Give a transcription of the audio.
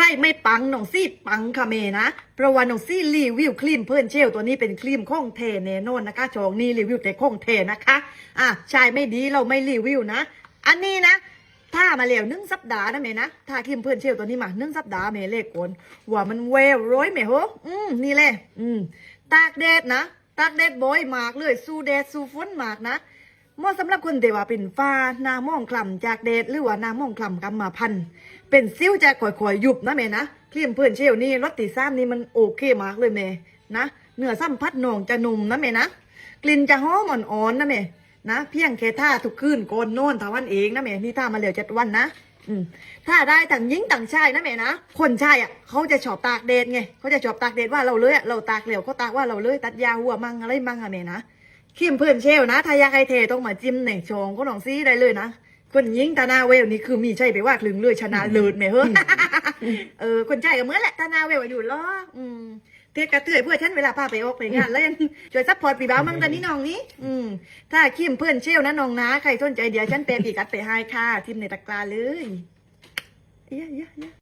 รไม่ปังน้องซี่ปังค่ะเมนะเพราะว่าน้องซี่รีวิวครีมเพื่อนเชลตัวนี้เป็นครีมข้องเทแน่นอนนะคะชองนี่รีวิวแต่ข้องเทนะคะอะชายไม่ดีเราไม่รีวิวนะ อันนี้นะถ้ามาแล้วนึ่งสัปดาห์นะเมนะถ้าครีมเพื่อนเชลตัวนี้มานึ่งสัปดาห์เมเลขกวนว่ามันเวลร้อยเมโหอืมนี่แหละอืมตากแดดนะตากแดดบ่อยมากเลยสู้แดดสู้ฝนมากนะ เหมาะสำหรับคนที่ว่าเป็นฝ้าหน้าหมองคล้ำจากแดดหรือว่าหน้าหมองคล้ำกำมาพัน เป็นซิ้วจะค่อยๆยุบนะแม่นะครีมเพื่อนเชลนี่รสตีซ้ำนี่มันโอเคมากเลยแม่นะเนื้อสัมผัสหนองจะนุ่มนะแม่นะกลิ่นจะหอมอ่อนๆนะแม่นะเพียงแค่ท่าทุกคืนโก่อนนอนทาวันเองนะแม่นี่ท่ามาเหลียวเจ็ดวันนะถ้าได้ต่างหญิงต่างชายนะแม่นะ คนชายอะเขาจะชอบตากแดดไงเขาจะชอบตากแดดว่าเราเลยอะเราตากเหลวเขาตากว่าเราเลยตัดยาหัวมั่งอะไรมั่งอะแม่นะ ครีมเพื่อนเชลนะถ้าอยากให้เทต้องมาจิ้มในชองก็ลองซีได้เลยนะ คนยิงตาหนาเวลนี่คือมีใช่ไปว่าคลึงเลยชนะเลิศไหมเฮ้ยเออคนใจก็เหมื่อนแหละตาหนาเวลอยู่ล้ออืมเทศกระเตือยเพื่อฉันเวลาพาไปออกไปงานเล่นช่วยซัพพอร์ตปีบ้าวมั่งตอนนี้น้องนี้ อืมถ้าครีมเพื่อนเชลนะน้องนะใครสนใจเดี๋ยวฉันแปลปีกัดไปให้ค่ะทิมในตะกร้าเลยเยอะเยอะเยอะ